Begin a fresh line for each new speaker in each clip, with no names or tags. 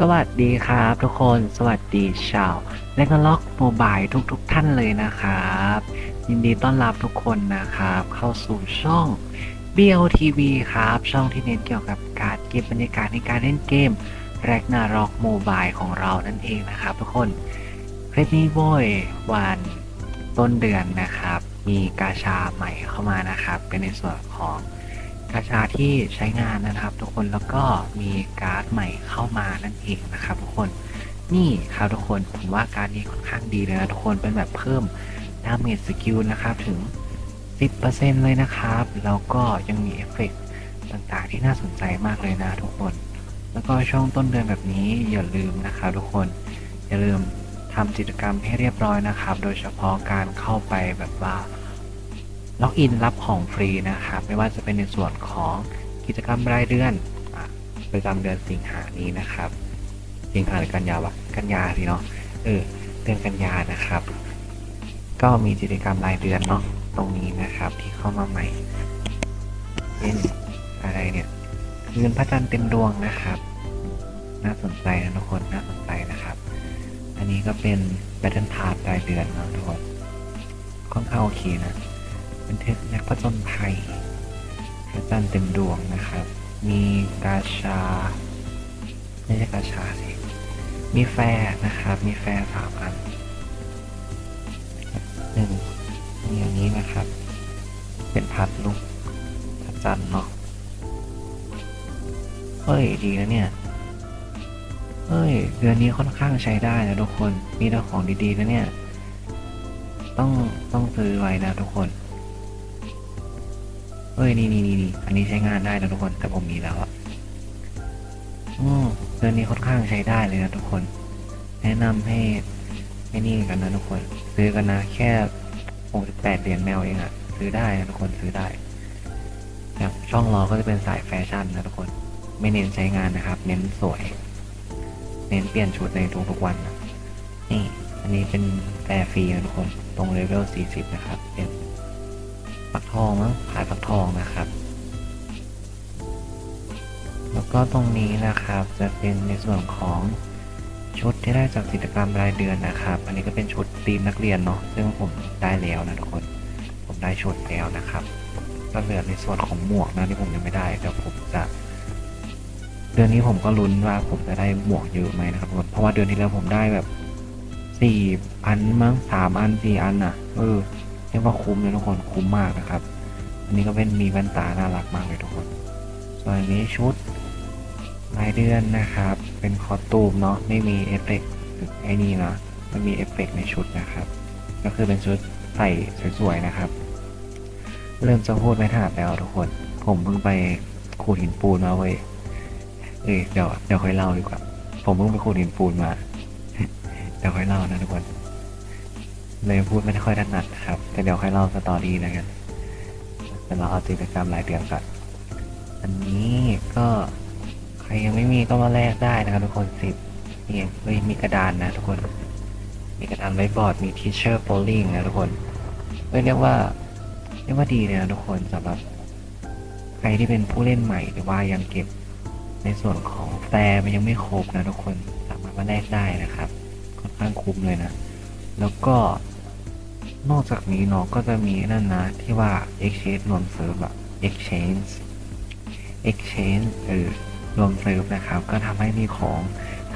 สวัสดีครับทุกคนสวัสดีชาวและก็ล็อกโมบายทุกๆทท่านเลยนะครับ ยินดีต้อนรับทุกคนนะครับ เข้าสู่ช่อง BLTV ครับ ช่องที่เน้นเกี่ยวกับการเก็บบรรยากาศในการเล่นเกมแรกนาร็อกโมบายของเรานั่นเองนะครับ ทุกคนคลิปนี้โวยวันต้นเดือนนะครับ มีกาชาใหม่เข้ามานะครับ เป็นในส่วนของ กาชาที่ใช้งานนะครับ ทุกคนแล้วก็มีการ์ดใหม่เข้ามานั่นเองนะครับ ทุกคนนี่ครับทุกคนผมว่าการนี้ค่อนข้างดีเลยนะทุกคนเป็นแบบเพิ่มดาเมจสกิลนะครับถึง 10%เลยนะครับ แล้วก็ยังมีเอฟเฟกต์ต่างๆที่น่าสนใจมากเลยนะทุกคน แล้วก็ช่วงต้นเดือนแบบนี้อย่าลืมนะครับทุกคนอย่าลืมทำกิจกรรมให้เรียบร้อยนะครับ โดยเฉพาะการเข้าไปแบบว่า ล็อกอินรับของฟรีนะครับ ไม่ว่าจะเป็นในส่วนของกิจกรรมรายเดือนอประจำเดือนสิงหานี้นะครับ สิงหาหรือกันยาวะกันยาสิเนาะเออเดือนกันยานะครับ ก็มีกิจกรรมรายเดือนเนาะตรงนี้นะครับที่เข้ามาใหม่เป็นอะไรเนี่ยเงินพระจันทร์เต็มดวงนะครับ น่าสนใจนะทุกคนน่าสนใจนะครับ อันนี้ก็เป็นแบตเทิลพาร์รายเดือนเนาะทุกคนค่อนข้างโอเคนะ เป็นเทพนักผจญภัยพระจันทร์เต็มดวงนะครับ มีกาชา ไม่ใช่กาชาสิ มีแฟนะครับ มีแฟสามอันหนึ่งมีอันนี้นะครับ เป็นพัดลูกพระจันทร์เนาะเฮ้ย ดีนะเนี่ยเฮ้ย เดือนนี้ค่อนข้างใช้ได้นะทุกคน มีแต่ของดีๆนะเนี่ย ต้องต้องซื้อไว้นะทุกคน เอ้ยนี่นี่นี่นี่อันนี้ใช้งานได้นะทุกคนแต่ผมมีแล้วอะอืมเดือนนี้ค่อนข้างใช้ได้เลยนะทุกคน แนะนำให้ให้นี่กันนะทุกคน ซื้อกันนะแค่68เหรียญแมวเองอะซื้อได้นะทุกคนซื้อได้อย่างช่องเราก็จะเป็นสายแฟชั่นนะทุกคน ไม่เน้นใช้งานนะครับ เน้นสวย เน้นเปลี่ยนชุดในทุกๆวันนะนี่ อันนี้เป็นแฟร์ฟรีนะทุกคน ตรงเลเวล40 นะครับเป็น ปักทองมั้งขายปักทองนะครับ แล้วก็ตรงนี้นะครับจะเป็นในส่วนของชุดที่ได้จากกิจกรรมรายเดือนนะครับ อันนี้ก็เป็นชุดทีมนักเรียนเนาะซึ่งผมได้แล้วนะทุกคน ผมได้ชุดแล้วนะครับก็เหลือในส่วนของหมวกนะที่ผมยังไม่ได้เดี๋ยวผมจะ เดือนนี้ผมก็ลุ้นว่าผมจะได้หมวกเยอะไหมนะครับทุกคนเพราะว่าเดือนที่แล้วผมได้แบบสี่อันมั้งสามอันสี่อันอะเออ รียกว่าคุ้มเลยทุกคนคุ้มมากนะครับ อันนี้ก็เป็นมีแว่นตาน่ารักมากเลยทุกคน ส่วนนี้ชุดรายเดือนนะครับ เป็นคอตูมเนาะไม่มีเอฟเฟกต์ไอ้นี่นะมันมีเอฟเฟกต์ในชุดนะครับ ก็คือเป็นชุดใส่สวยๆนะครับ เริ่มจะพูดไม่ถนัดแล้วทุกคน ผมเพิ่งไปขูดหินปูนมาเว้ยเอ้ยเดี๋ยวเดี๋ยวค่อยเล่าดีกว่า ผมเพิ่งไปขูดหินปูนมา เดี๋ยวค่อยเล่านะทุกคน เลยพูดไม่ค่อยถนัดนะครับแต่เดี๋ยวค่อยเล่าสตอรี่แล้วกันแต่เราเอากิจกรรมรายเดือนก่อนอันนี้ก็ใครยังไม่มีก็มาแลกได้นะครับทุกคนสิบนี่เฮ้ยมีกระดานนะทุกคน มีกระดานไว้บอร์ดมีทีเชอร์โ o ลิงนะทุกคนเรียกว่าเรียกว่าดีเลยนะทุกคนสำหรับใครที่เป็นผู้เล่นใหม่หรือว่ายังเก็บในส่วนของแฟร์มันยังไม่ครบนะทุกคนสามารถมาแลกได้นะครับ ค่อนข้างคุ้มเลยนะ แล้วก็ นอกจากนี้เนาะก็จะมีนั่นนะที่ว่า exchange รวมเซิร์ฟอะ exchange exchange เออรวมเซิร์ฟนะครับ ก็ทำให้มีของ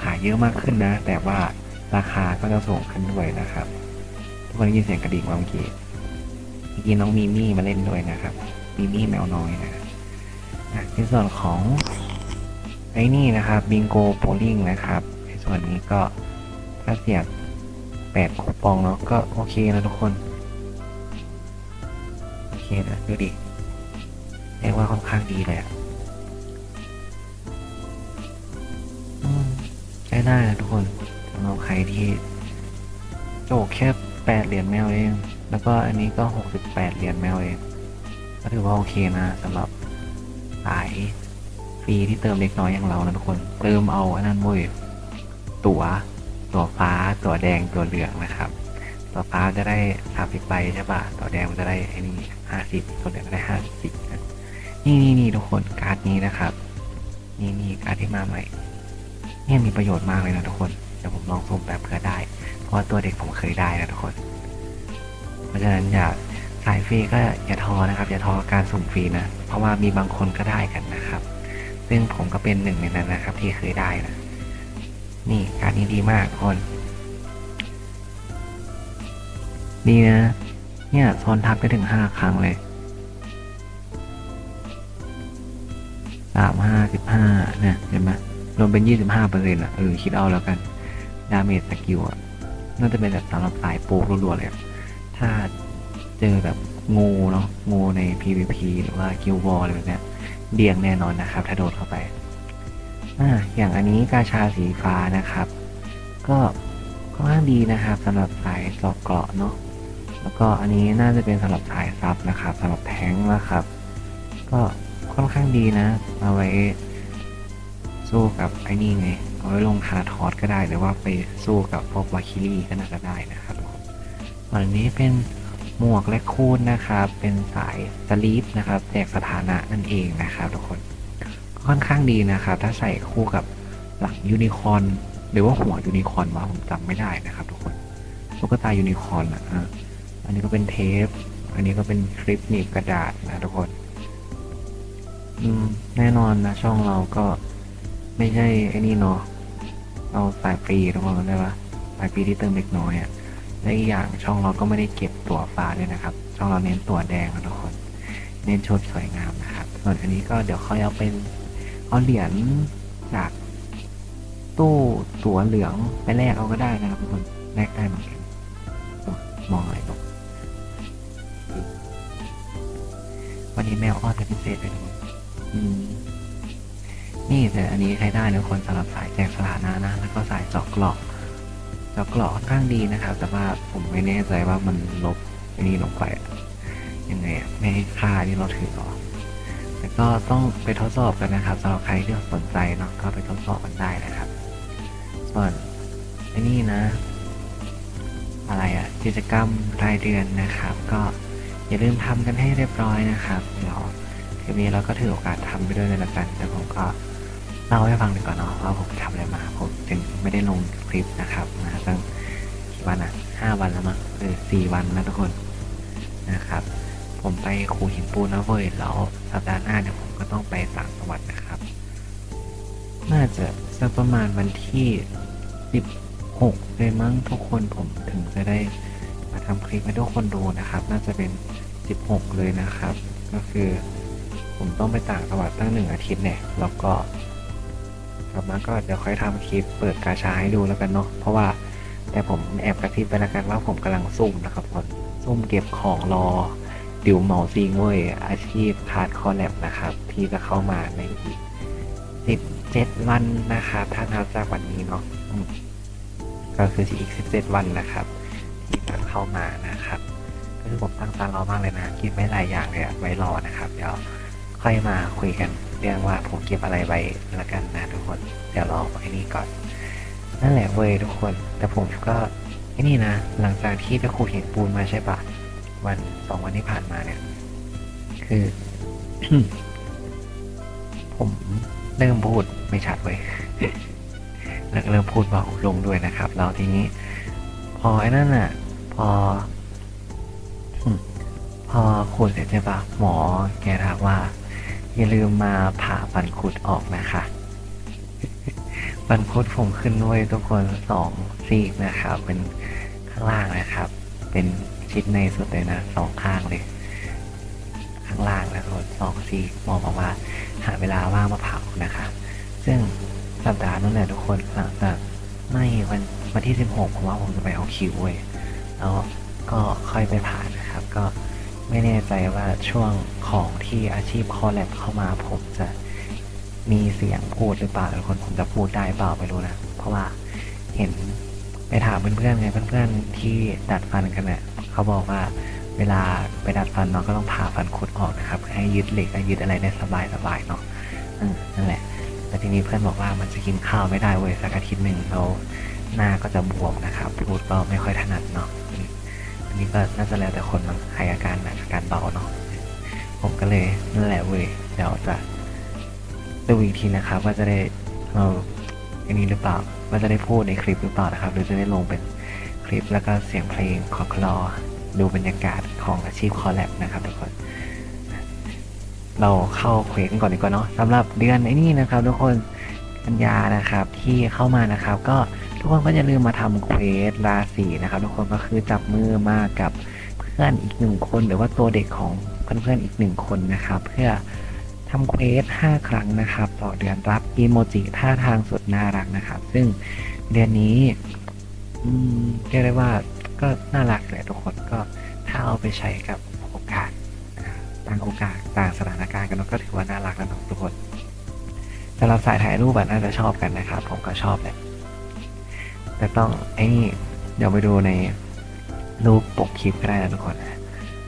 ขายเยอะมากขึ้นนะ แต่ว่าราคาก็จะสูงขึ้นด้วยนะครับ ทุกคนได้ยินเสียงกระดิ่งว่าเมื่อกี้เมื่อกี้น้องมีมี่มาเล่นด้วยนะครับ มีมี่แมวน้อยนะในส่วนของไอ้นี่นะครับบิงโกโ o ลิงนะครับในส่วนนี้ก็ถ้าเสียบ แปดคูปองเนาะก็โอเคนะทุกคน โอเคนะดูดิเรียกว่าค่อนข้างดีเลยอะอืมใช้ได้นะทุกคนสำหรับใครที่โจกแค่แปดเหรียญแมวเอง แล้วก็อันนี้ก็หกสิบแปดเหรียญแมวเอง ก็ถือว่าโอเคนะสำหรับสายฟรีที่เติมเล็กน้อยอย่างเรานะทุกคน เติมเอาอันนั้นเว้ยตั๋ว ตัวฟ้าตัวแดงตัวเหลืองนะครับ ตัวฟ้าจะได้สามสิบใบใช่ปะตัวแดงมันจะได้ไอ้นี่ห้าสิบตัวเหลืองได้ห้าสิบนี่นี่นี่ทุกคนการ์ดนี้นะครับ นี่นี่การ์ดที่มาใหม่เนี่ยมีประโยชน์มากเลยนะทุกคนเดี๋ยวผมลองซูมแบบเผื่อได้ เพราะว่าตัวเด็กผมเคยได้นะทุกคน เพราะฉะนั้นอย่าสายฟรีก็อย่าท้อนะครับ อย่าท้อการสุ่มฟรีนะ เพราะว่ามีบางคนก็ได้กันนะครับ ซึ่งผมก็เป็นหนึ่งในนั้นนะครับ ที่เคยได้นะ นี่การนี้ดีมากคนดีนะ เนี่ยซ้อนทับได้ถึงห้าครั้งเลยสามห้าสิบห้าเนี่ยเห็นไหมรวมเป็นยี่สิบห้าเปอร์เซ็นต์อะเออคิดเอาแล้วกัน ดาเมจสกิลอะ น่าจะเป็นแบบสำหรับสายโปรรัวๆเลยถ้าเจอแบบงูเนาะงูใน PVP หรือว่ากิลวอลอะไรแบบเนี้ยเดียงแน่นอนนะครับ ถ้าโดนเข้าไป อ่าอย่างอันนี้กาชาสีฟ้านะครับ ก็ค่อนข้างดีนะครับสำหรับสายเจาะเกราะเนาะแล้วก็อันนี้น่าจะเป็นสำหรับสายซับนะครับสำหรับแทงนะครับ ก็ค่อนข้างดีนะ เอาไว้สู้กับไอ้นี่ไง เอาไว้ลงทาทอสก็ได้หรือว่าไปสู้กับพวกวาคิลี่ก็น่าจะได้นะครับอันนี้เป็นหมวกและคูนนะครับ เป็นสายสลีปนะครับแจกสถานะนั่นเองนะครับทุกคน ค่อนข้างดีนะครับ ถ้าใส่คู่กับหลังยูนิคอนหรือว่าหัวยูนิคอนว่าผมจำไม่ได้นะครับ ทุกคนตุ๊กตายูนิคอนอะอันนี้ก็เป็นเทป อันนี้ก็เป็นคลิปหนีบกระดาษนะทุกคน อืม แน่นอนนะช่องเราก็ไม่ใช่ไอ้นี่เนาะเราสายฟรีทุกคนได้ปะสายฟรีที่เติมเล็กน้อยอะ่ะและอีกอย่างช่องเราก็ไม่ได้เก็บตัวฟ้าด้วยนะครับ ช่องเราเน้นตัวแดงนะทุกคน เน้นชุดสวยงามนะครับ ส่วนอันนี้ก็เดี๋ยวค่อยเอาเป็น เอาเหรียญจากตู้ตั๋วเหลืองไปแลกเอาก็ได้นะครับทุกคนแลกได้เหมือนกันโอ้ยมองอะไรตกวันนี้แมวอ้อนเป็นพิเศษเลยทุกคนนี่แต่อันนี้ใช้ได้นะคนสำหรับสายแจกสถานะนะ แล้วก็สายจาะเกราะเจาะเกราะค่อนข้างดีนะครับ แต่ว่าผมไม่แน่ใจว่ามันลบอ้นี่ลงไปยังไงอะไม่ให้ค่าที่เราถือหรอ แต่ก็ต้องไปทดสอบกันนะครับสำหรับใครที่สนใจเนาะก็ไปทดสอบกันได้นะครับ ส่วนไอ้นี่นะ อะไรอะกิจกรรมรายเดือนนะครับ ก็อย่าลืมทำกันให้เรียบร้อยนะครับเดี๋ยวคลิปนี้เราก็ถือโอกาสทำไปด้วยเลยละกัน แต่ผมก็เล่าให้ฟังดีกว่อนเนาะว่าผมทำอะไรมาผมจึงไม่ได้ลงคลิปนะครับนะตั้งกี่วันอะห้าวันแล้วมั้งเออสี่วันแล้วทุกคนนะครับ ผมไปคูหินปูนนะเว้ยแล้วสัปดาห์หน้าเนี่ยผมก็ต้องไปต่างจังหวัดนะครับ น่าจะสักประมาณวันที่สิบหกเลยมั้งทุกคนผมถึงจะได้มาทำคลิปให้ทุกคนดูนะครับ น่าจะเป็นสิบหกเลยนะครับ ก็คือผมต้องไปต่างจังหวัดตั้งหนึ่งอาทิตย์เนี่ยแล้วก็กลับมาก็เดี๋ยวค่อยทำคลิปเปิดกาชาให้ดูแล้วกันเนาะเพราะว่าแต่ผมแอบกระซิบไปแล้วกันว่าผมกำลังซุ่มนะครับผมซุ่มเก็บของรอ ดิวเหมาซิงเว้ยอาชีพคาร์ดคอลแลบนะครับ ที่จะเข้ามาในอีกสิบเจ็ดวันนะครับถ้านับจากวันนี้เนาะก็คืออีกสิบเจ็ดวันนะครับ ที่จะเข้ามานะครับก็คือผมตั้งตารอมากเลยนะคิดไว้หลายอย่างเลยไว้รอนะครับ เดี๋ยวค่อยมาคุยกันเรื่องว่าผมเก็บอะไรไว้ละกันนะทุกคนเดี๋ยวรอไอ้นี่ก่อน นั่นแหละเว้ยทุกคน แต่ผมก็ไอ้นี่นะ หลังจากที่ไปขูดหินปูนมาใช่ปะ วันสองวันที่ผ่านมาเนี่ย คือ ผมเริ่มพูดไม่ชัดเว้ยแล้วเริ่มพูดเบาลงด้วยนะครับแล้วทีนี้ พอไอ้นั่นน่ะ พอ พอขูดเสร็จใช่ปะหมอแกทักว่า อย่าลืมมาผ่าฟันคุดออกนะคะฟันคุดผมขึ้นด้วยทุกคนสองซีกนะครับ เป็นข้างล่างนะครับ เป็น ชิดในสุดเลยนะสองข้างเลย ข้างล่างนะทุกคนสองซีกหมอบอกว่าหาเวลาว่างมาเผานะคะ ซึ่งสัปดาห์นั้นแหละทุกคนหลังจากไม่วันวันที่สิบหกผมว่าผมจะไปเอาคิวเว้ยแล้วก็ค่อยไปผ่านนะครับ ก็ไม่แน่ใจว่าช่วงของที่อาชีพคอแลบเข้ามาผมจะมีเสียงพูดหรือเปล่าทุกคนผมจะพูดได้เปล่าไม่รู้นะ เพราะว่าเห็นไปถามเพื่อนๆไงเพื่อนๆที่ดัดฟันกันเนี่ย เขาบอกว่าเวลาไปดัดฟันเนาะก็ต้องผ่าฟันคุดออกนะครับให้ยึดเหล็กให้ยึดอะไรได้สบายๆเนาะนั่นแหละแต่ทีนี้เพื่อนบอกว่ามันจะกินข้าวไม่ได้เว้ยสักอาทิตย์หนึ่งแล้วหน้าก็จะบวมนะครับพูดก็ไม่ค่อยถนัดเนาะอันนี้ก็น่าจะแล้วแต่คนมันใครอาการหนักอาการเบาเนาะผมก็เลยนั่นแหละเว้ยเดี๋ยวจะดูอีกทีนะครับ ว่าจะได้เราอันนี้หรือเปล่าว่าจะได้พูดในคลิปหรือเปล่านะครับ หรือจะได้ลงเป็น ลิปแล้วก็เสียงเพลงขอคลอ ดูบรรยากาศของอาชีพคอแลบนะครับทุกคน เราเข้าเควสก่อนดีกว่าเนาะสำหรับเดือนไอ้นี่นะครับ ทุกคนกันยานะครับที่เข้ามานะครับ ก็ทุกคนก็อย่าลืมมาทำเควสราศีนะครับ ทุกคนก็คือจับมือมากับเพื่อนอีกหนึ่งคน หรือว่าตัวเด็กของเพื่อนๆอีกหนึ่งคนนะครับ เพื่อทำเควส 5 ครั้งนะครับ ต่อเดือนรับอีโมจิท่าทางสุดน่ารักนะครับ ซึ่งเดือนนี้ อืมเรียกได้ว่าก็น่ารักแหละทุกคนก็ถ้าเอาไปใช้กับโอกาสต่างโอกาสต่างสถานการณ์กันก็ถือว่าน่ารักแล้วเนะทุกคนสำหรับสายถ่ายรูปอะน่าจะชอบกันนะครับ ผมก็ชอบแหละแต่ต้องไอ้นี่เดี๋ยวไปดูในรูปปกคลิปก็ได้นะทุกคน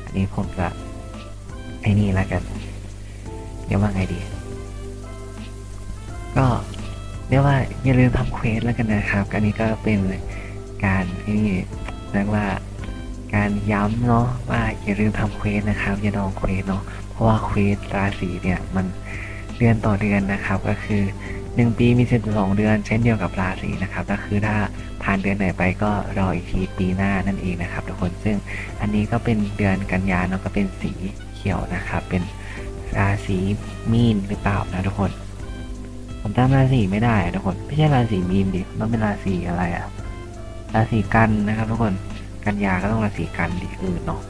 อันนี้ผมจะไอ้นี่แล้วกันเดี๋ยวว่าไงดี ก็เรียกว่าอย่าลืมทำเควสแล้วกันนะครับ อันนี้ก็เป็น การที่เรียกว่าการย้ำเนาะว่าอย่าลืมทำเควสนะครับ อย่าดองเควสเนาะเพราะว่าเควสราศีเนี่ยมันเดือนต่อเดือนนะครับ ก็คือหนึ่งปีมีสิบสองเดือน เช่นเดียวกับราศีนะครับก็คือถ้าผ่านเดือนไหนไปก็รออีกทีปีหน้านั่นเองนะครับ ทุกคนซึ่งอันนี้ก็เป็นเดือนกันยาเนาะก็เป็นสีเขียวนะครับ เป็นราศีมีนหรือเปล่านะทุกคน ผมจำราศีไม่ได้อะทุกคน ไม่ใช่ราศีมีนดิมันเป็นราศีอะไรอะ ราศีกันนะครับทุกคนกันยาก็ต้องราศีกันดิอื่นเนาะ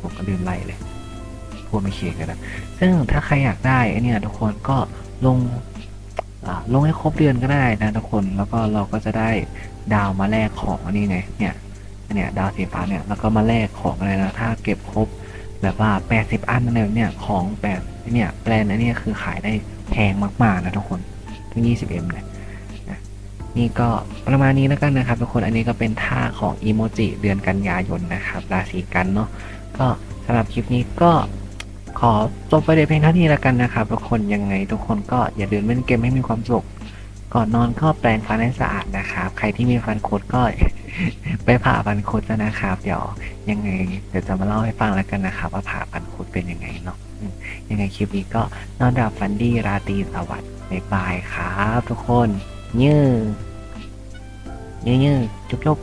ผมก็ลืมไล่เลยพูดไม่เคียงกันนะซึ่งถ้าใครอยากได้ไอเนี่ยทุกคนก็ลงอ่าลงให้ครบเดือนก็ได้นะทุกคนแล้วก็เราก็จะได้ดาวมาแลกของอันนี้ไงเนี่ยเนี่ยดาวสีฟ้าเนี่ยแล้วก็มาแลกของอะไรนะถ้าเก็บครบแบบว่า 80 อันอะไรแบบเนี่ยของแปดเนี่ยแบรนด์อันเนี้ยคือขายได้แพงมากๆนะทุกคนทั้ง 20M เลยนะ นี่ก็ประมาณนี้แล้วกันนะครับทุกคนอันนี้ก็เป็นท่าของอีโมจิเดือนกันยายนนะครับราศีกันเนาะก็สำหรับคลิปนี้ก็ขอจบไปในเพียงเท่านี้แล้วกันนะครับทุกคนยังไงทุกคนก็อย่าลืมเล่นเกมให้มีความสุขก่อนนอนก็แปรงฟันให้สะอาดนะครับ ใครที่มีฟันคุดก็ไปผ่าฟันคุดซะนะครับ เดี๋ยวยังไง เดี๋ยวจะมาเล่าให้ฟังแล้วกันนะครับ ว่าผ่าฟันคุดเป็นยังไงเนาะยังไงคลิปนี้ก็นอนดับฟันดีราตรีสวัสดิ์บ๊ายบายครับ ทุกคน ยื้อยื้อยื้อจุ๊บจุ๊บ